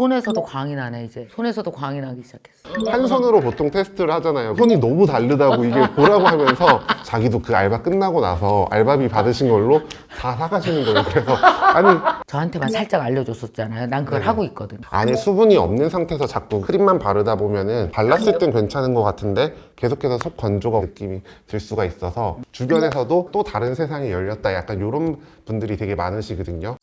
손에서도 광이 나네 이제. 손에서도 광이 나기 시작했어. 한 손으로 보통 테스트를 하잖아요. 손이 너무 다르다고 이게 뭐라고 하면서 자기도 그 알바 끝나고 나서 알바비 받으신 걸로 다 사가시는 거예요. 그래서 아니 저한테만 살짝 알려줬었잖아요. 난 그걸 네. 하고 있거든. 안에 수분이 없는 상태에서 자꾸 크림만 바르다 보면은 발랐을 땐 괜찮은 것 같은데 계속해서 속 건조가 느낌이 들 수가 있어서 주변에서도 또 다른 세상이 열렸다 약간 이런 분들이 되게 많으시거든요.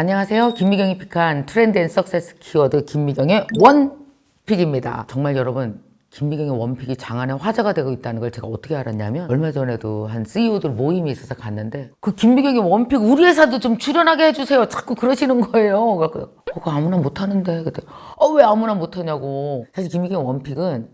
안녕하세요. 김미경이 픽한 트렌드 앤 석세스 키워드 김미경의 원픽입니다. 정말 여러분 김미경의 원픽이 장안의 화제가 되고 있다는 걸 제가 어떻게 알았냐면 얼마 전에도 한 CEO들 모임이 있어서 갔는데 그 김미경의 원픽 우리 회사도 좀 출연하게 해주세요. 자꾸 그러시는 거예요. 그래서 그거 아무나 못하는데 그때 어왜 아무나 못하냐고 사실 김미경 원픽은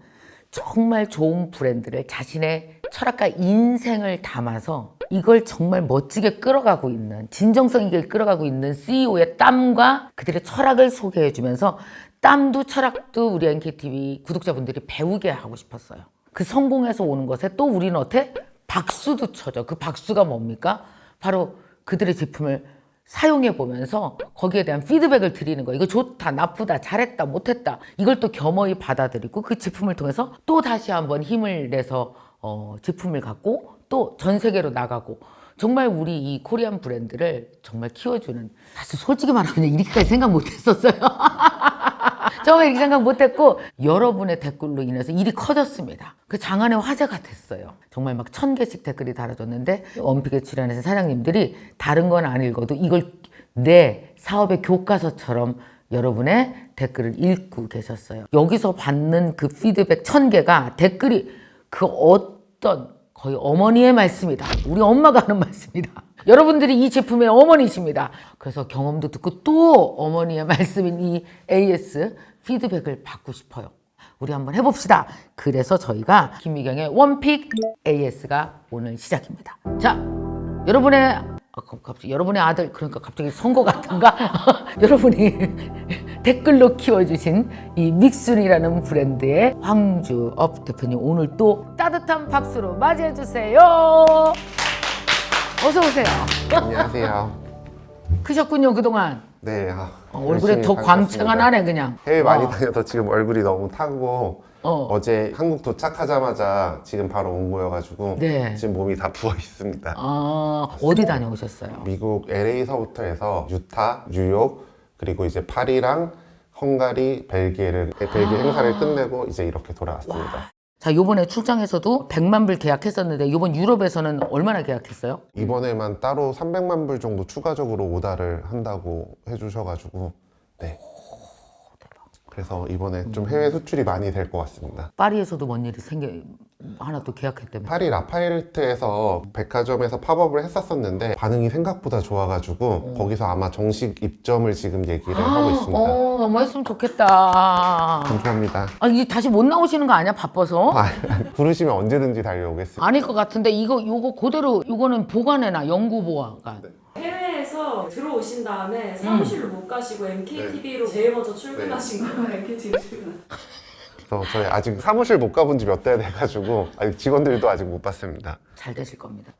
정말 좋은 브랜드를 자신의 철학과 인생을 담아서 이걸 정말 멋지게 끌어가고 있는 진정성 있게 끌어가고 있는 CEO의 땀과 그들의 철학을 소개해 주면서 땀도 철학도 우리 NKTV 구독자분들이 배우게 하고 싶었어요. 그 성공에서 오는 것에 또 우리는 어때? 박수도 쳐줘. 그 박수가 뭡니까? 바로 그들의 제품을 사용해 보면서 거기에 대한 피드백을 드리는 거예요. 이거 좋다, 나쁘다, 잘했다, 못했다. 이걸 또 겸허히 받아들이고 그 제품을 통해서 또 다시 한번 힘을 내서 어, 제품을 갖고 또 전 세계로 나가고 정말 우리 이 코리안 브랜드를 정말 키워주는 사실 솔직히 말하면 이렇게까지 생각 못했었어요. 처음에 이렇게 생각 못했고 여러분의 댓글로 인해서 일이 커졌습니다. 그 장안의 화제가 됐어요. 정말 막 천 개씩 댓글이 달아졌는데 원픽에 출연하신 사장님들이 다른 건 안 읽어도 이걸 내 사업의 교과서처럼 여러분의 댓글을 읽고 계셨어요. 여기서 받는 그 피드백 천 개가 댓글이 그 어떤 거의 어머니의 말씀이다. 우리 엄마가 하는 말씀이다. 여러분들이 이 제품의 어머니십니다. 그래서 경험도 듣고 또 어머니의 말씀인 이 AS 피드백을 받고 싶어요. 우리 한번 해봅시다. 그래서 저희가 김미경의 원픽 AS가 오늘 시작입니다. 자, 여러분의 아, 가- 갑자기 여러분의 아들 그러니까 갑자기 선거 같은가? 여러분이 댓글로 키워주신 이 믹순이라는 브랜드의 황주업 대표님 오늘 또 따뜻한 박수로 맞이해 주세요. 어서 오세요. 안녕하세요. 크셨군요 그동안. 네. 아, 어, 얼굴에 열심히 더 광채가 다녔습니다. 나네 그냥. 해외 많이 어. 다녀서 지금 얼굴이 너무 타고 어. 어. 제 한국 도착하자마자 지금 바로 온 거여가지고 네. 지금 몸이 다 부어 있습니다. 아 어디 다녀오셨어요? 미국 LA서부터 해서 유타, 뉴욕 그리고 이제 파리랑 헝가리, 벨기에를 벨기에 행사를 끝내고 이제 이렇게 돌아왔습니다. 자 요번에 출장에서도 100만 불 계약했었는데 요번 유럽에서는 얼마나 계약했어요? 이번에만 따로 300만 불 정도 추가적으로 오다를 한다고 해주셔가지고 네. 그래서 이번에 좀 해외 수출이 많이 될 것 같습니다. 파리에서도 뭔 일이 생겨 하나 또 계약했다며? 파리 라파엘트에서 백화점에서 팝업을 했었었는데 반응이 생각보다 좋아가지고 거기서 아마 정식 입점을 지금 얘기를 하고 있습니다. 어 너무 했으면 좋겠다. 감사합니다. 아 이제 다시 못 나오시는 거 아니야 바빠서? 아, 부르시면 언제든지 달려오겠습니다. 아닐 것 같은데 이거 요거 그대로 요거는 보관해놔 연구 보관. 해외에서 들어오신 다음에 사무실로 못 가시고 MKTV로 제일 먼저 출근하신 거예요. MKTV 출근. 그래서 저희 아직 사무실 못 가본 지 몇 달 돼가지고 아직 직원들도 아직 못 봤습니다. 잘 되실 겁니다.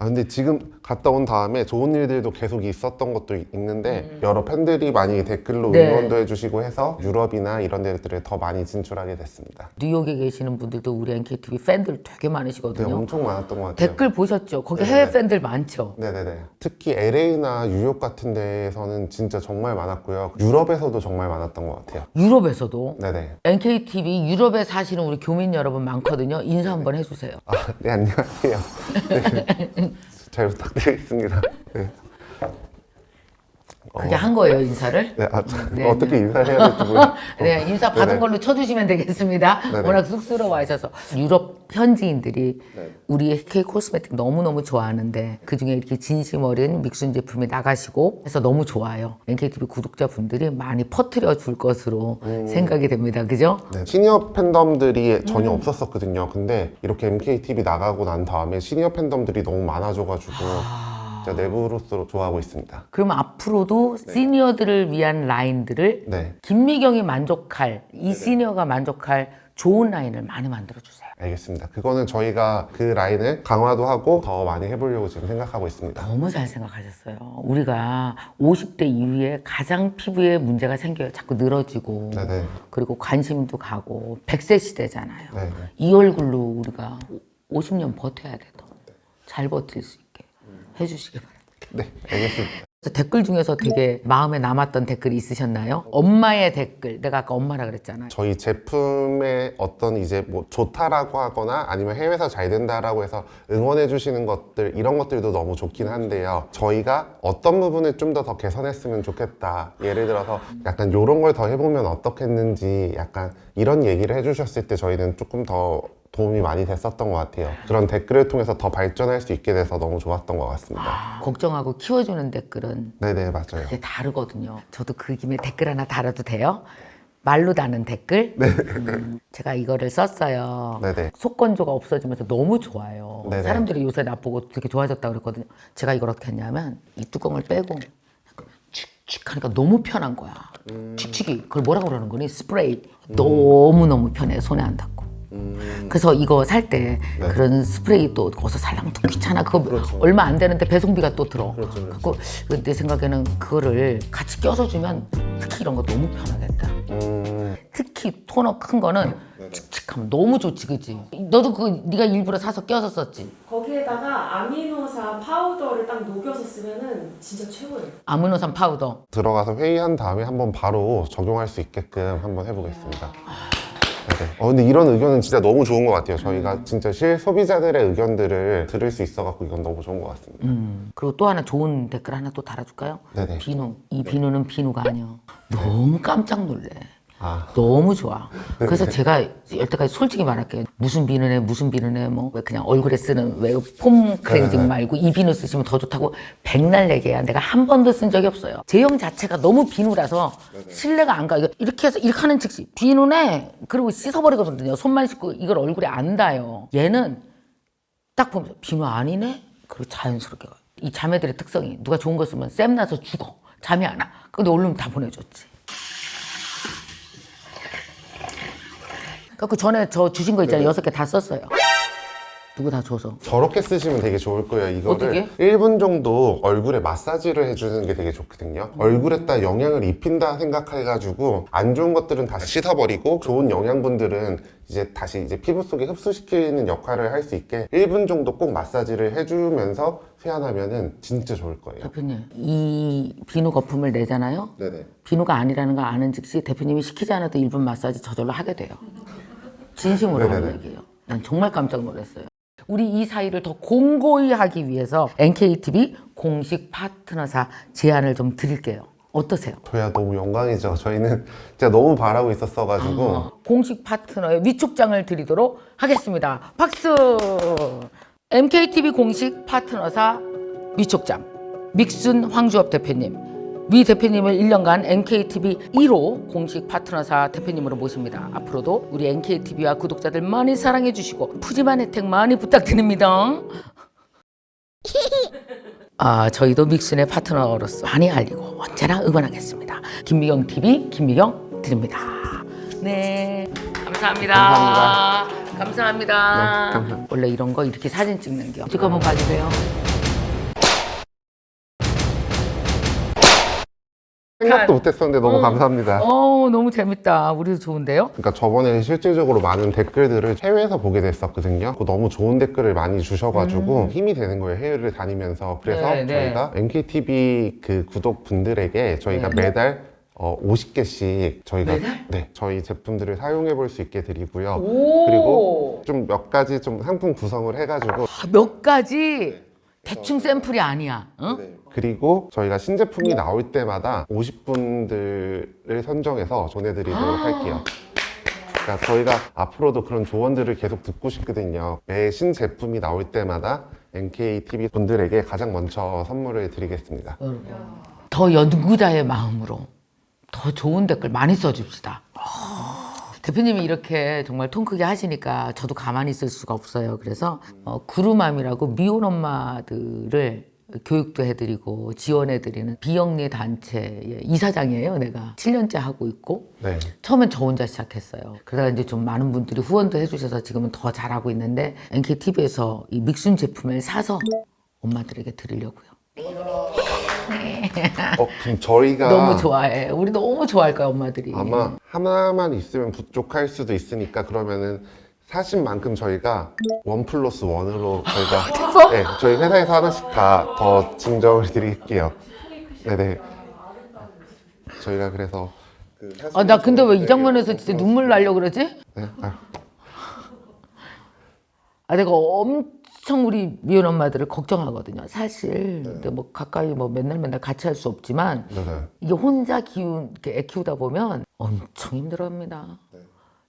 아 근데 지금 갔다 온 다음에 좋은 일들도 계속 있었던 것도 있는데 여러 팬들이 많이 댓글로 음. 네. 응원도 해주시고 해서 유럽이나 이런 데들에 더 많이 진출하게 됐습니다. 뉴욕에 계시는 분들도 우리 NKTV 팬들 되게 네, 많으시거든요. 엄청 많았던 것 같아요. 댓글 보셨죠? 거기 네. 해외 팬들 많죠. 네네네. 특히 LA나 뉴욕 같은 데에서는 진짜 정말 많았고요. 유럽에서도 정말 많았던 것 같아요. 유럽에서도 네네. NKTV 유럽에 사시는 우리 교민 여러분 많거든요. 인사 한번 해주세요. 아, 네, 안녕하세요. 네. 잘 부탁드리겠습니다. 네. 그게 한 거예요 인사를. 네, 아, 참, 네, 어떻게 인사를 해야 될지 모르 네, 인사 받은 네네. 걸로 쳐주시면 되겠습니다. 네네. 워낙 쑥스러워하셔서 유럽 현지인들이 네. 우리 K 코스메틱 너무 너무 좋아하는데 그 중에 이렇게 진심 어린 믹순 제품이 나가시고 해서 너무 좋아요. NKTV 구독자 분들이 많이 퍼뜨려 줄 것으로 생각이 됩니다. 그죠? 네, 시니어 팬덤들이 전혀 음. 없었었거든요. 근데 이렇게 MKTV 나가고 난 다음에 시니어 팬덤들이 너무 많아져가지고 진짜 내부로서 좋아하고 있습니다. 그럼 앞으로도 시니어들을 위한 라인들을 네. 김미경이 만족할 이 시니어가 만족할 좋은 라인을 많이 만들어 주세요. 알겠습니다. 그거는 저희가 그 라인을 강화도 하고 더 많이 해보려고 지금 생각하고 있습니다. 너무 잘 생각하셨어요. 우리가 50대 이후에 가장 피부에 문제가 생겨요. 자꾸 늘어지고 네네. 그리고 관심도 가고 100세 시대잖아요. 네네. 이 얼굴로 우리가 50년 버텨야 돼. 더. 잘 버틸 수 해주시기 바랍니다. 네, 알겠습니다. 댓글 중에서 되게 마음에 남았던 댓글이 있으셨나요? 엄마의 댓글. 내가 아까 엄마라 그랬잖아요. 저희 제품의 어떤 이제 뭐 좋다라고 하거나 아니면 해외에서 잘 된다라고 해서 응원해 주시는 것들 이런 것들도 너무 좋긴 한데요. 저희가 어떤 부분을 좀 더 더 개선했으면 좋겠다. 예를 들어서 약간 이런 걸 더 해보면 어떻겠는지 약간 이런 얘기를 해주셨을 때 저희는 조금 더 도움이 많이 됐었던 것 같아요. 그런 댓글을 통해서 더 발전할 수 있게 돼서 너무 좋았던 것 같습니다. 걱정하고 키워주는 댓글은 네네 맞아요. 그게 다르거든요. 저도 그 김에 댓글 하나 달아도 돼요? 말로 다는 댓글? 음, 제가 이거를 썼어요. 네네. 속건조가 없어지면서 너무 좋아요. 네네. 사람들이 요새 나보고 되게 좋아졌다 그랬거든요. 제가 이걸 어떻게 했냐면 이 뚜껑을 빼고 칙칙 하니까 너무 편한 거야. 칙칙이 그걸 뭐라고 그러는 거니? 스프레이. 너무 너무 편해. 손에 안 닿고. 그래서 이거 살때 그런 스프레이 또 어디서 살려면 또 귀찮아. 그거 얼마 안 되는데 배송비가 또 들어. 그래서 내 생각에는 그거를 같이 껴서 주면 특히 이런 거 너무 편하겠다. 음, 특히 토너 큰 거는 칙칙하면 너무 좋지, 그지? 너도 그 네가 일부러 사서 껴서 썼지. 거기에다가 아미노산 파우더를 딱 녹여서 쓰면은 진짜 최고예요. 아미노산 파우더. 들어가서 회의한 다음에 한번 바로 적용할 수 있게끔 한번 해보겠습니다. 네네. 어, 근데 이런 의견은 진짜 너무 좋은 것 같아요. 저희가 진짜 실 소비자들의 의견들을 들을 수 있어갖고 이건 너무 좋은 것 같습니다. 음. 그리고 또 하나 좋은 댓글 하나 또 달아줄까요? 네네. 비누. 이 비누는 비누가 아니야. 너무 깜짝 놀래. 아, 너무 좋아. 그래서 제가 여태까지 솔직히 말할게요. 무슨 비누네, 무슨 비누네, 뭐, 왜 그냥 얼굴에 쓰는 왜폼 크렌징 말고 이 비누 쓰시면 더 좋다고 백날 얘기해야 내가 한 번도 쓴 적이 없어요. 제형 자체가 너무 비누라서 신뢰가 안 가. 이렇게 해서 이렇게 하는 즉시 비누네. 그리고 씻어버리거든요. 손만 씻고 이걸 얼굴에 안 닿아요. 얘는 딱 보면서 비누 아니네? 그리고 자연스럽게. 이 자매들의 특성이 누가 좋은 거 쓰면 쌤 나서 죽어. 잠이 안 와. 근데 얼른 다 보내줬지. 그 전에 저 주신 거 있잖아요. 여섯 개 다 썼어요. 누구 다 줘서. 저렇게 쓰시면 되게 좋을 거예요. 이거를 어떻게? 1분 정도 얼굴에 마사지를 해주는 게 되게 좋거든요. 얼굴에다 영향을 입힌다 생각해가지고 안 좋은 것들은 다 씻어버리고 좋은 영양분들은 이제 다시 이제 피부 속에 흡수시키는 역할을 할 수 있게 1분 정도 꼭 마사지를 해주면서 세안하면은 진짜 좋을 거예요. 대표님, 이 비누 거품을 내잖아요. 네네. 비누가 아니라는 걸 아는 즉시 대표님이 시키지 않아도 1분 마사지 저절로 하게 돼요. 진심으로 하는. 얘기예요. 난 정말 깜짝 놀랐어요. 우리 이 사이를 더 공고히 하기 위해서 NKTV 공식 파트너사 제안을 좀 드릴게요. 어떠세요? 저야 너무 영광이죠. 저희는 진짜 너무 바라고 있었어가지고 어, 공식 파트너의 위촉장을 드리도록 하겠습니다. 박수! MKTV 공식 파트너사 위촉장 믹순 황주업 대표님. 위 대표님을 1년간 NKTV 1호 공식 파트너사 대표님으로 모십니다. 앞으로도 우리 NKTV와 구독자들 많이 사랑해 주시고 푸짐한 혜택 많이 부탁드립니다. 아, 저희도 믹순의 파트너로서 많이 알리고 언제나 응원하겠습니다. 김미경 TV 김미경 드립니다. 네, 감사합니다. 감사합니다. 감사합니다. 네, 감사합니다. 원래 이런 거 이렇게 사진 찍는 겨. 지금 한번 봐주세요. 생각도 못했었는데 너무 감사합니다. 어, 너무 재밌다. 우리도 좋은데요? 그러니까 저번에 실질적으로 많은 댓글들을 해외에서 보게 됐었거든요. 그 너무 좋은 댓글을 많이 주셔가지고 힘이 되는 거예요. 해외를 다니면서. 그래서 음. 네, 네. 저희가 NKTV 그 구독분들에게 저희가 네. 매달 어, 50개씩 저희가 매달? 네 저희 제품들을 사용해 볼 수 있게 드리고요. 오. 그리고 좀 몇 가지 좀 상품 구성을 해가지고 아, 몇 가지 대충 샘플이 아니야. 응? 그리고 저희가 신제품이 나올 때마다 50분들을 선정해서 전해드리도록 아. 할게요. 그러니까 저희가 앞으로도 그런 조언들을 계속 듣고 싶거든요. 매 신제품이 나올 때마다 NKTV 분들에게 가장 먼저 선물을 드리겠습니다. 더 연구자의 마음으로 더 좋은 댓글 많이 써줍시다. 아, 대표님이 이렇게 정말 통 크게 하시니까 저도 가만히 있을 수가 없어요. 그래서 어, 구루맘이라고 미혼 엄마들을 교육도 해드리고 지원해드리는 비영리 단체의 이사장이에요. 내가 7년째 하고 있고 네. 처음엔 저 혼자 시작했어요. 그러다가 이제 좀 많은 분들이 후원도 해주셔서 지금은 더 잘하고 있는데 NKTV에서 이 믹순 제품을 사서 엄마들에게 드리려고요. 어, 그럼 저희가 너무 좋아해. 우리 너무 좋아할 거야 엄마들이. 아마 하나만 있으면 부족할 수도 있으니까 그러면은 사신 만큼 저희가 원 플러스 원으로 저희가 네, 저희 회사에서 하나씩 다 더 증정을 드릴게요. 네네. 저희가 그래서 그아나 근데 왜 이 장면에서 진짜 눈물 나려 그러지? 네, 아유, 아 내가 엄청 우리 미혼 엄마들을 걱정하거든요. 사실 근데 뭐 가까이 뭐 맨날 맨날 같이 할 수 없지만 네네. 이게 혼자 키운 이렇게 애 키우다 보면 엄청 힘들어합니다.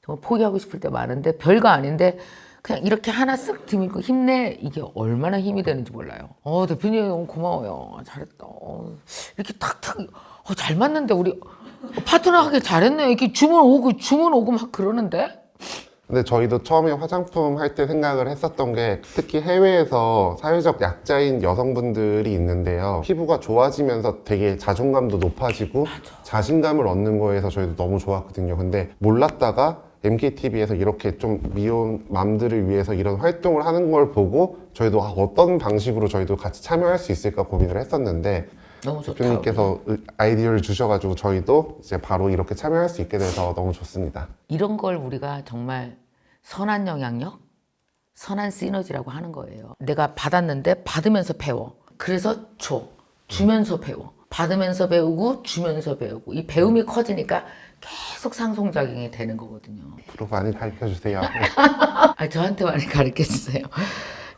정말 포기하고 싶을 때 많은데 별거 아닌데 그냥 이렇게 하나 쓱 드밀고 힘내 이게 얼마나 힘이 되는지 몰라요. 어 대표님 너무 고마워요. 잘했다. 어, 이렇게 탁탁 어, 잘 맞는데 우리 파트너 하기 잘했네. 이렇게 주문 오고 주문 오고 막 그러는데 근데 저희도 처음에 화장품 할 때 생각을 했었던 게 특히 해외에서 사회적 약자인 여성분들이 있는데요. 피부가 좋아지면서 되게 자존감도 높아지고 자신감을 얻는 거에서 저희도 너무 좋았거든요. 근데 몰랐다가 MKTV에서 이렇게 좀 미혼 맘들을 위해서 이런 활동을 하는 걸 보고 저희도 아, 어떤 방식으로 저희도 같이 참여할 수 있을까 고민을 했었는데 너무 좋다. 대표님께서 아이디어를 주셔가지고 저희도 이제 바로 이렇게 참여할 수 있게 돼서 너무 좋습니다. 이런 걸 우리가 정말 선한 영향력, 선한 시너지라고 하는 거예요. 내가 받았는데 받으면서 배워. 그래서 줘. 주면서 배워. 받으면서 배우고 주면서 배우고 이 배움이 커지니까 계속 상송작용이 되는 거거든요. 앞으로 많이 가르쳐 주세요. 아 저한테 많이 가르쳐 주세요.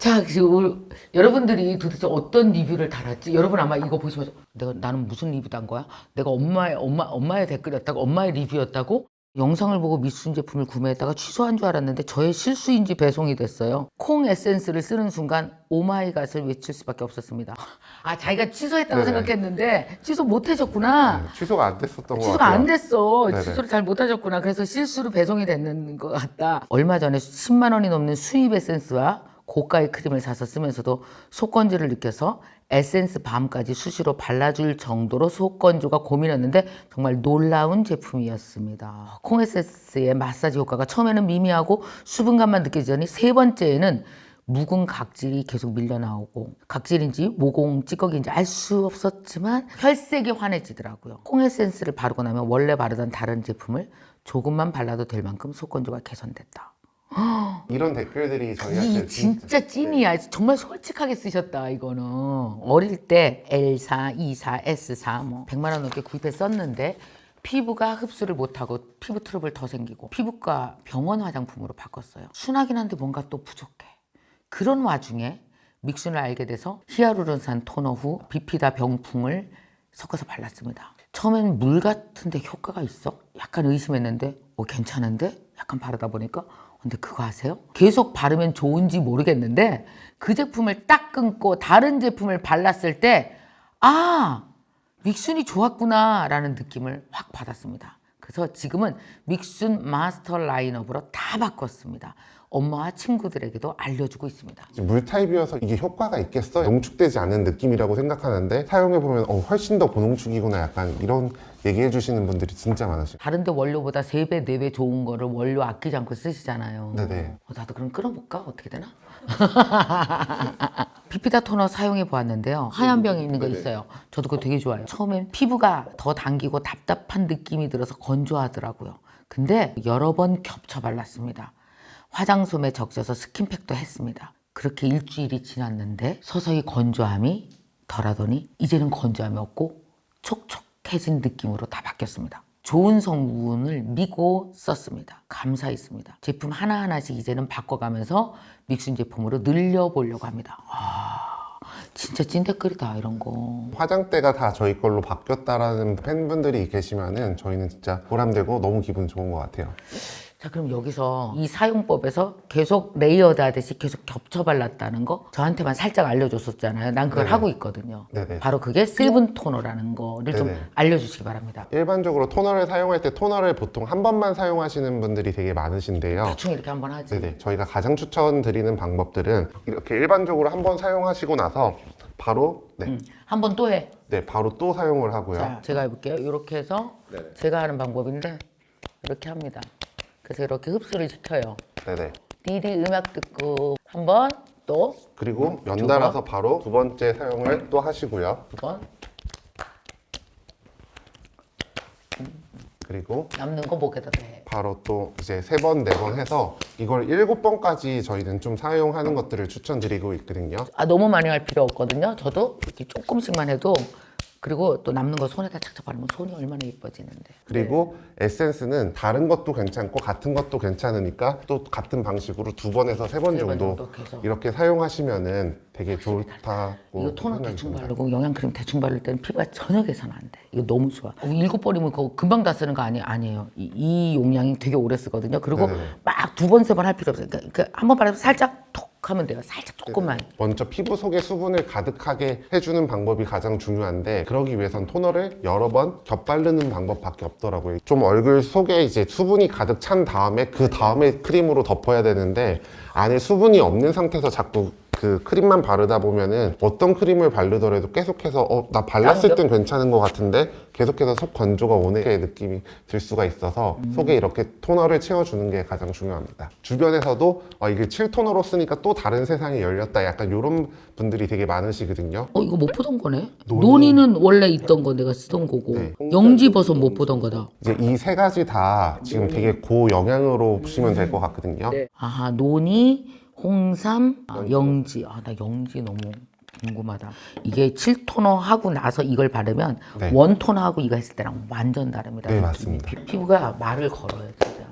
자, 지금 여러분들이 도대체 어떤 리뷰를 달았지? 여러분 아마 이거 보시면서 내가 나는 무슨 리뷰 단 거야? 내가 엄마의 엄마 엄마의 댓글이었다고 엄마의 리뷰였다고? 영상을 보고 미순 제품을 구매했다가 취소한 줄 알았는데 저의 실수인지 배송이 됐어요. 콩 에센스를 쓰는 순간 오마이갓을 외칠 수밖에 없었습니다. 아 자기가 취소했다고 네네. 생각했는데 취소 못 하셨구나. 취소가 안 됐었던 것 취소가. 안 됐어. 네네. 취소를 잘 못하셨구나. 그래서 실수로 배송이 됐는 것 같다. 얼마 전에 10만 원이 넘는 수입 에센스와 고가의 크림을 사서 쓰면서도 속건조를 느껴서 에센스 밤까지 수시로 발라줄 정도로 속건조가 고민이었는데 정말 놀라운 제품이었습니다. 콩 에센스의 마사지 효과가 처음에는 미미하고 수분감만 느껴지더니 세 번째에는 묵은 각질이 계속 밀려 나오고 각질인지 모공 찌꺼기인지 알 수 없었지만 혈색이 환해지더라고요. 콩 에센스를 바르고 나면 원래 바르던 다른 제품을 조금만 발라도 될 만큼 속건조가 개선됐다. 이런 댓글들이 저희한테 이 진짜 찐이야. 정말 솔직하게 쓰셨다 이거는. 어릴 때 L4, E4, S4 뭐 100만 원 넘게 구입했었는데 피부가 흡수를 못하고 피부 트러블 더 생기고 피부과 병원 화장품으로 바꿨어요. 순하긴 한데 뭔가 또 부족해. 그런 와중에 믹순을 알게 돼서 히아루론산 토너 후 비피다 병풍을 섞어서 발랐습니다. 처음엔 물 같은데 효과가 있어? 약간 의심했는데 어 괜찮은데? 약간 바르다 보니까 근데 그거 아세요? 계속 바르면 좋은지 모르겠는데 그 제품을 딱 끊고 다른 제품을 발랐을 때 아, 믹순이 좋았구나 라는 느낌을 확 받았습니다. 그래서 지금은 믹순 마스터 라인업으로 다 바꿨습니다. 엄마와 친구들에게도 알려주고 있습니다. 물 타입이어서 이게 효과가 있겠어? 농축되지 않는 느낌이라고 생각하는데 사용해보면 어, 훨씬 더 고농축이구나 약간 이런 얘기해 주시는 분들이 진짜 많으시고 다른데 원료보다 3배, 4배 좋은 거를 원료 아끼지 않고 쓰시잖아요. 네네. 어, 나도 그럼 끊어볼까? 어떻게 되나? 비피다 토너 사용해 보았는데요. 하얀 병이 있는 거 네네. 있어요. 저도 그거 되게 좋아요. 처음엔 피부가 더 당기고 답답한 느낌이 들어서 건조하더라고요. 근데 여러 번 겹쳐 발랐습니다. 화장솜에 적셔서 스킨팩도 했습니다. 그렇게 일주일이 지났는데 서서히 건조함이 덜하더니 이제는 건조함이 없고 촉촉해진 느낌으로 다 바뀌었습니다. 좋은 성분을 미고 썼습니다. 감사했습니다. 제품 하나하나씩 이제는 바꿔가면서 믹순 제품으로 늘려보려고 합니다. 아, 진짜 찐댓글이다, 이런 거. 화장대가 다 저희 걸로 바뀌었다라는 팬분들이 계시면은 저희는 진짜 보람되고 너무 기분 좋은 것 같아요. 자, 그럼 여기서 이 사용법에서 계속 레이어드 하듯이 계속 겹쳐 발랐다는 거 저한테만 살짝 알려줬었잖아요. 난 그걸 네네. 하고 있거든요. 네네. 바로 그게 세븐 토너라는 거를 좀 네네. 알려주시기 바랍니다. 일반적으로 토너를 사용할 때 토너를 보통 한 번만 사용하시는 분들이 되게 많으신데요. 대충 이렇게 한번 하지. 네네. 저희가 가장 추천드리는 방법들은 이렇게 일반적으로 한 번 사용하시고 나서 바로 네, 한번 또 해. 네 바로 또 사용을 하고요. 자, 제가 해볼게요. 이렇게 해서 네네. 제가 하는 방법인데 이렇게 합니다. 그래서 이렇게 흡수를 시켜요. 네네. 디디 음악 듣고 한 번, 또두 그리고 연달아서 바로 두 번째 사용을 또 하시고요. 번, 그리고 남는 거 목에다 대. 바로 또 이제 세 번, 네 번 해서 이걸 일곱 번까지 저희는 좀 사용하는 것들을 추천드리고 있거든요. 아 너무 많이 할 필요 없거든요. 저도 이렇게 조금씩만 해도 그리고 또 남는 거 손에다 착착 바르면 손이 얼마나 예뻐지는데. 그리고 에센스는 다른 것도 괜찮고 같은 것도 괜찮으니까 또 같은 방식으로 두 번에서 세 번 세번 정도 정도 해서. 이렇게 사용하시면은 되게 좋다고 이거 토너 생각이 대충 듭니다. 바르고 영양크림 대충 바를 때는 피부가 전혀 개선 안 돼. 이거 너무 좋아. 어, 일곱 번이면 그거 금방 다 쓰는 거 아니, 아니에요. 이, 이 용량이 되게 오래 쓰거든요. 그리고 네네네. 막두 번, 세 번 할 필요 없어요. 그러니까 한번 바르면 살짝 톡 하면 돼요. 살짝 조금만. 먼저 피부 속에 수분을 가득하게 해주는 방법이 가장 중요한데 그러기 위해선 토너를 여러 번 겹바르는 방법밖에 없더라고요. 좀 얼굴 속에 이제 수분이 가득 찬 다음에 그 다음에 크림으로 덮어야 되는데 안에 수분이 없는 상태에서 자꾸 그 크림만 바르다 보면은 어떤 크림을 바르더라도 계속해서 어 나 발랐을 땐 괜찮은 것 같은데 계속해서 속 건조가 오는 게 느낌이 들 수가 있어서 속에 이렇게 토너를 채워주는 게 가장 중요합니다. 주변에서도 어, 이게 7토너로 쓰니까 또 다른 세상이 열렸다 약간 이런 분들이 되게 많으시거든요. 어 이거 못 보던 거네. 논이. 논이는 원래 있던 거 내가 쓰던 거고 네. 영지버섯 못 보던 거다. 이제 이 세 가지 다 지금 되게 고영양으로 보시면 될 것 같거든요. 아하 논이, 홍삼, 아, 영지. 아 나 영지 너무 궁금하다. 이게 7토너 하고 나서 이걸 바르면 네. 원 토너 하고 이거 했을 때랑 완전 다릅니다. 네. 맞습니다. 피, 피부가 말을 걸어요 진짜.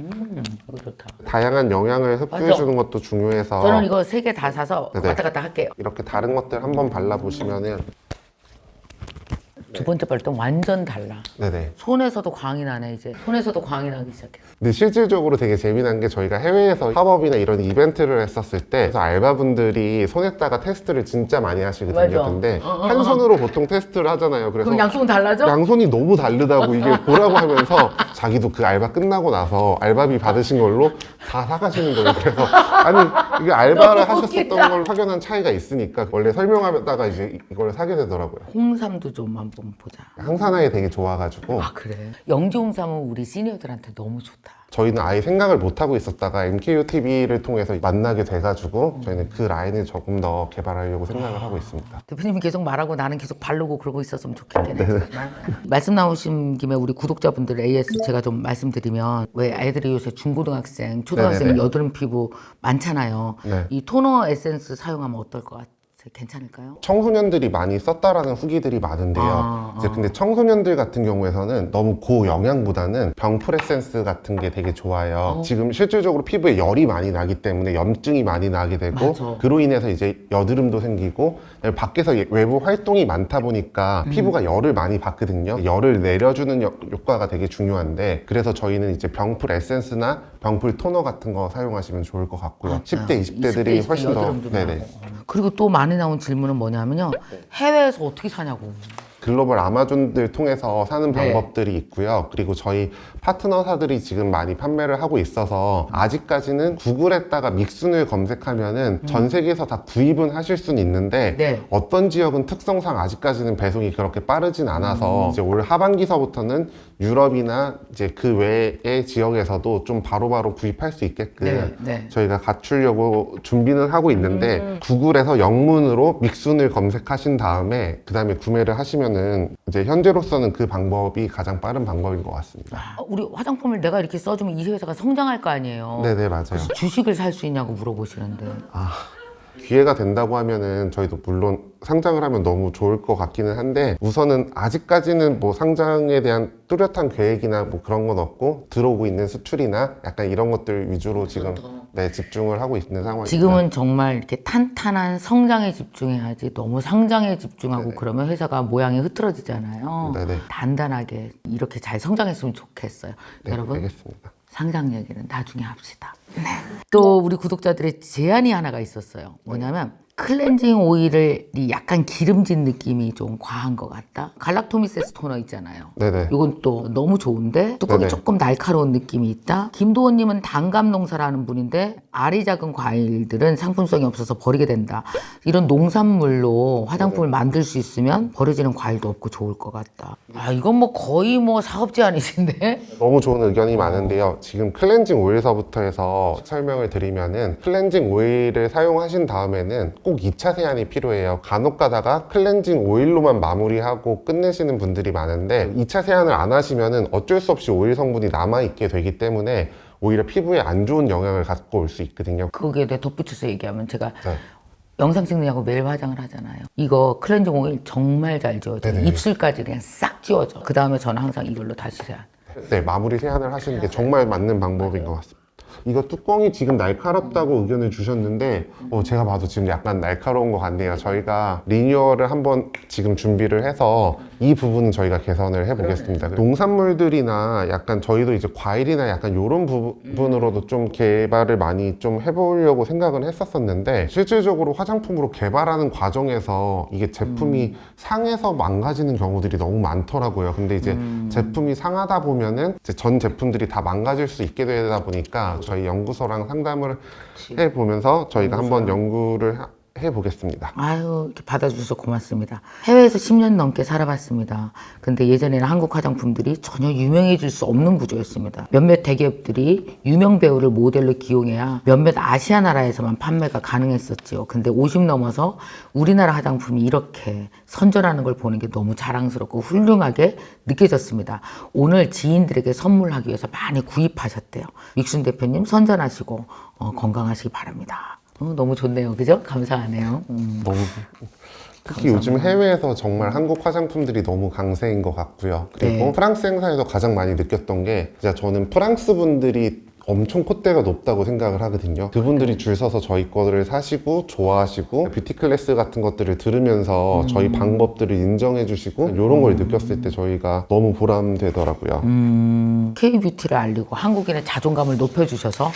음 이거 좋다. 다양한 영양을 흡수해주는 것도 중요해서 저는 이거 세 개 다 사서 네네. 왔다 갔다 할게요. 이렇게 다른 것들 한번 발라보시면은 두 번째 땐 완전 달라. 네네. 손에서도 광이 나네 이제. 손에서도 광이 나기 시작했어. 근데 실질적으로 되게 재미난 게 저희가 해외에서 팝업이나 이런 이벤트를 했었을 때 그래서 알바분들이 손에다가 테스트를 진짜 많이 하시거든요. 맞아. 근데 어, 어, 한 손으로 보통 테스트를 하잖아요. 그래서 그럼 양손 달라져? 양손이 너무 다르다고 이게 보라고 하면서 자기도 그 알바 끝나고 나서 알바비 받으신 걸로 다 사가시는 거예요. 그래서 아니 이게 알바를 너무 하셨었던 웃기다. 걸 확연한 차이가 있으니까 원래 설명하다가 이제 이걸 사게 되더라고요. 홍삼도 좀 한번 보자. 항산화에 되게 좋아가지고 아 그래? 영지 홍삼은 우리 시니어들한테 너무 좋다. 저희는 아예 생각을 못 하고 있었다가 MKU TV를 통해서 만나게 돼가지고 저희는 그 라인을 조금 더 개발하려고 생각을 하고 있습니다. 대표님이 계속 말하고 나는 계속 바르고 그러고 있었으면 좋겠네. 정말. 말씀 나오신 김에 우리 구독자분들 AS 제가 좀 말씀드리면 왜 애들이 요새 중고등학생, 초등학생 네네네. 여드름 피부 많잖아요. 네. 이 토너 에센스 사용하면 어떨 것 같아요? 괜찮을까요? 청소년들이 많이 썼다라는 후기들이 많은데요. 아, 이제 근데 청소년들 같은 경우에서는 너무 고영양보다는 병풀에센스 같은 게 되게 좋아요. 어. 지금 실질적으로 피부에 열이 많이 나기 때문에 염증이 많이 나게 되고 맞아. 그로 인해서 이제 여드름도 생기고 밖에서 외부 활동이 많다 보니까 음. 피부가 열을 많이 받거든요. 열을 내려주는 여- 효과가 되게 중요한데 그래서 저희는 이제 병풀 에센스나 병풀 토너 같은 거 사용하시면 좋을 것 같고요. 10대, 20대들이 20대, 훨씬 더 여드름 네네. 나고. 그리고 또 많이 나온 질문은 뭐냐면요. 해외에서 어떻게 사냐고. 글로벌 아마존들 통해서 사는 네. 방법들이 있고요. 그리고 저희 파트너사들이 지금 많이 판매를 하고 있어서 아직까지는 구글에다가 믹순을 검색하면은 전 세계에서 다 구입은 하실 수는 있는데 음. 네. 어떤 지역은 특성상 아직까지는 배송이 그렇게 빠르진 않아서 음. 이제 올 하반기서부터는 유럽이나 이제 그 외의 지역에서도 좀 바로바로 구입할 수 있게끔 네, 네. 저희가 갖추려고 준비는 하고 있는데 음. 구글에서 영문으로 믹순을 검색하신 다음에 그 다음에 구매를 하시면 은 이제 현재로서는 그 방법이 가장 빠른 방법인 것 같습니다. 아, 우리 화장품을 내가 이렇게 써주면 이 회사가 성장할 거 아니에요. 네네 맞아요. 주식을 살 수 있냐고 물어보시는데. 기회가 된다고 하면은 저희도 물론 상장을 하면 너무 좋을 것 같기는 한데 우선은 아직까지는 뭐 상장에 대한 뚜렷한 계획이나 뭐 그런 건 없고 들어오고 있는 수출이나 약간 이런 것들 위주로 지금 네 집중을 하고 있는 상황입니다. 지금은 정말 이렇게 탄탄한 성장에 집중해야지 너무 상장에 집중하고 네네. 그러면 회사가 모양이 흐트러지잖아요. 네네. 단단하게 이렇게 잘 성장했으면 좋겠어요. 네, 여러분 알겠습니다. 상장 얘기는 나중에 합시다. 네. 또 우리 구독자들의 제안이 하나가 있었어요. 뭐냐면 클렌징 오일을 약간 기름진 느낌이 좀 과한 것 같다. 갈락토미세스 토너 있잖아요. 네네. 이건 또 너무 좋은데 뚜껑이 네네. 조금 날카로운 느낌이 있다. 김도원님은 단감 농사를 하는 분인데 알이 작은 과일들은 상품성이 없어서 버리게 된다. 이런 농산물로 화장품을 만들 수 있으면 버려지는 과일도 없고 좋을 것 같다. 아 이건 뭐 거의 뭐 사업 제안이신데? 너무 좋은 의견이 많은데요. 지금 클렌징 오일서부터 해서 설명을 드리면은 클렌징 오일을 사용하신 다음에는 꼭 2차 세안이 필요해요. 간혹 가다가 클렌징 오일로만 마무리하고 끝내시는 분들이 많은데 2차 세안을 안 하시면은 어쩔 수 없이 오일 성분이 남아있게 되기 때문에 오히려 피부에 안 좋은 영향을 갖고 올 수 있거든요. 거기에 대해 덧붙여서 얘기하면 제가 네. 영상 찍느냐고 매일 화장을 하잖아요. 이거 클렌징 오일 정말 잘 지워져요. 네네. 입술까지 그냥 싹 지워져. 그 다음에 저는 항상 이걸로 다시 세안. 네, 마무리 세안을 하시는 게 정말 맞는 방법인 것 같습니다. 이거 뚜껑이 지금 날카롭다고 의견을 주셨는데 어, 제가 봐도 지금 약간 날카로운 것 같네요. 저희가 리뉴얼을 한번 지금 준비를 해서 이 부분은 저희가 개선을 해보겠습니다. 농산물들이나 약간 저희도 이제 과일이나 약간 이런 부분으로도 좀 개발을 많이 좀 해보려고 생각은 했었었는데 실질적으로 화장품으로 개발하는 과정에서 이게 제품이 상해서 망가지는 경우들이 너무 많더라고요. 근데 이제 제품이 상하다 보면은 이제 전 제품들이 다 망가질 수 있게 되다 보니까 저희 연구소랑 상담을 해 보면서 저희가 한번 연구를 하- 해보겠습니다. 아유, 이렇게 받아주셔서 고맙습니다. 해외에서 10년 넘게 살아봤습니다. 근데 예전에는 한국 화장품들이 전혀 유명해질 수 없는 구조였습니다. 몇몇 대기업들이 유명 배우를 모델로 기용해야 몇몇 아시아 나라에서만 판매가 가능했었지요. 근데 50 넘어서 우리나라 화장품이 이렇게 선전하는 걸 보는 게 너무 자랑스럽고 훌륭하게 느껴졌습니다. 오늘 지인들에게 선물하기 위해서 많이 구입하셨대요. 믹순 대표님 선전하시고 어, 건강하시기 바랍니다. 어, 너무 좋네요. 그죠? 감사하네요. 음. 너무 특히 요즘 해외에서 정말 한국 화장품들이 너무 강세인 것 같고요. 그리고 네. 프랑스 행사에서 가장 많이 느꼈던 게 진짜 저는 프랑스 분들이 엄청 콧대가 높다고 생각을 하거든요. 그분들이 줄 서서 저희 거를 사시고 좋아하시고 뷰티 클래스 같은 것들을 들으면서 저희 방법들을 인정해 주시고 이런 걸 느꼈을 때 저희가 너무 보람되더라고요. 음, K-뷰티를 알리고 한국인의 자존감을 높여주셔서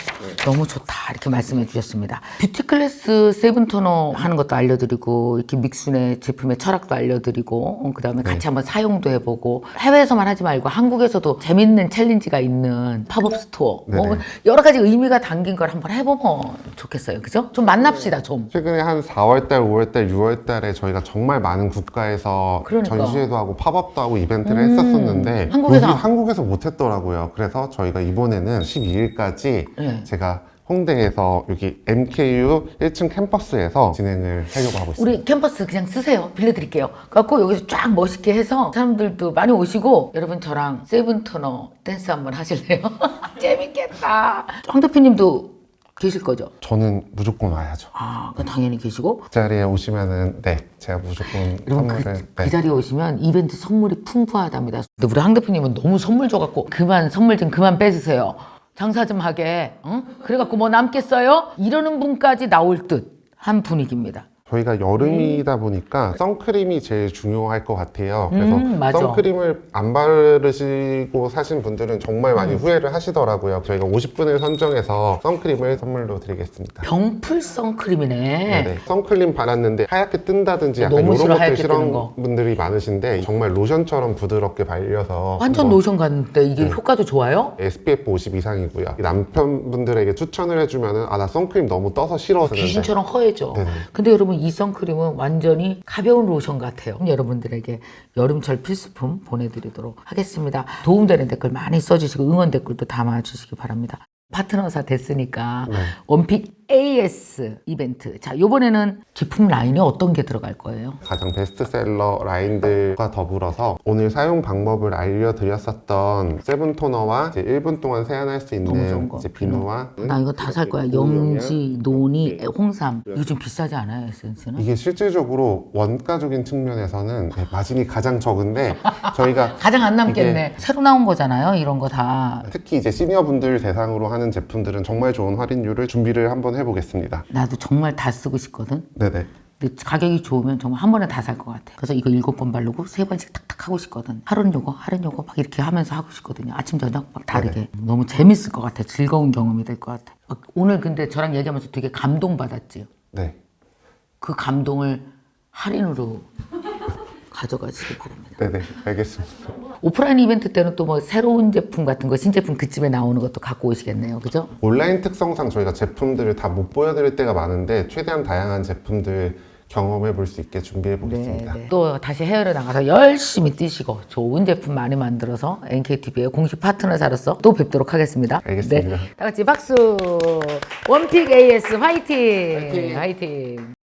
너무 좋다 이렇게 말씀해 주셨습니다. 뷰티 클래스 세븐토너 하는 것도 알려드리고 이렇게 믹순의 제품의 철학도 알려드리고 그 다음에 같이 한번 사용도 해보고 해외에서만 하지 말고 한국에서도 재밌는 챌린지가 있는 팝업 스토어 뭐 네네. 여러 가지 의미가 담긴 걸 한번 해보면 좋겠어요. 그죠? 좀 만납시다 좀. 최근에 한 4월달, 5월달, 6월달에 저희가 정말 많은 국가에서 그러니까. 음. 전시회도 하고 팝업도 하고 이벤트를 했었었는데 한국에서 여기 한국에서 못했더라고요. 그래서 저희가 이번에는 12일까지 네. 제가 홍대에서 여기 MKU 1층 캠퍼스에서 진행을 하려고 하고 있습니다. 우리 캠퍼스 그냥 쓰세요. 빌려드릴게요. 갖고 여기서 쫙 멋있게 해서 사람들도 많이 오시고 여러분 저랑 세븐토너 댄스 한번 하실래요? 재밌겠다. 황 대표님도 계실 거죠? 저는 무조건 와야죠. 아, 그 당연히 계시고 그 자리에 오시면은 네 제가 무조건 여러분 선물을 그, 네. 그 자리에 오시면 이벤트 선물이 풍부하답니다. 근데 우리 황 대표님은 너무 선물 줘갖고 그만 선물 좀 그만 뺏으세요. 장사 좀 하게. 응? 그래갖고 뭐 남겠어요? 이러는 분까지 나올 듯 한 분위기입니다. 저희가 여름이다 보니까 선크림이 제일 중요할 것 같아요. 그래서 음, 맞아. 선크림을 안 바르시고 사신 분들은 정말 많이 음. 후회를 하시더라고요. 저희가 50분을 선정해서 선크림을 선물로 드리겠습니다. 병풀 선크림이네. 네네. 선크림 바랐는데 하얗게 뜬다든지 약간 너무 이런 싫어, 것들 하얗게 뜨는 싫어하는 거. 분들이 많으신데 정말 로션처럼 부드럽게 발려서 완전 한번 로션 같은데 이게 효과도 좋아요? SPF 50 이상이고요. 남편분들에게 추천을 해주면은 아나 선크림 너무 떠서 싫어. 귀신처럼 허해져. 네네. 근데 여러분 이 선크림은 완전히 가벼운 로션 같아요. 여러분들에게 여름철 필수품 보내드리도록 하겠습니다. 도움되는 댓글 많이 써주시고 응원 댓글도 담아주시기 바랍니다. 파트너사 됐으니까 네. 원픽 AS 이벤트. 자, 이번에는 제품 라인이 어떤 게 들어갈 거예요? 가장 베스트셀러 라인들과 더불어서 오늘 사용 방법을 알려드렸었던 세븐 토너와 이제 1분 동안 세안할 수 너무 좋은 있는 거. 이제 비누와 나 이거 다 살 거야. 영지, 노니, 홍삼. 이거 좀 비싸지 않아요, 에센스는? 이게 실질적으로 원가적인 측면에서는 네, 마진이 가장 적은데 저희가 가장 안 남겠네. 새로 나온 거잖아요, 이런 거 다. 특히 이제 시니어분들 대상으로 하는 제품들은 정말 좋은 할인율을 준비를 한번 해보겠습니다. 나도 정말 다 쓰고 싶거든. 네네. 근데 가격이 좋으면 정말 한 번에 다 살 것 같아. 그래서 이거 일곱 번 바르고 세 번씩 탁탁 하고 싶거든. 하루는 요거, 하루는 요거 막 이렇게 하면서 하고 싶거든요. 아침, 저녁 막 다르게. 너무 재밌을 것 같아. 즐거운 경험이 될 것 같아. 막 오늘 근데 저랑 얘기하면서 되게 감동 받았지. 네. 그 감동을 할인으로 가져가시기 바랍니다. 네네 알겠습니다. 오프라인 이벤트 때는 또 뭐 새로운 제품 같은 거 신제품 그쯤에 나오는 것도 갖고 오시겠네요. 그죠? 온라인 특성상 저희가 제품들을 다 못 보여드릴 때가 많은데 최대한 다양한 제품들 경험해 볼 수 있게 준비해 보겠습니다. 네, 네. 또 다시 해외로 나가서 열심히 뛰시고 좋은 제품 많이 만들어서 NKTV의 공식 파트너사로서 또 뵙도록 하겠습니다. 알겠습니다. 네. 다 같이 박수. 원픽 AS 화이팅. 화이팅.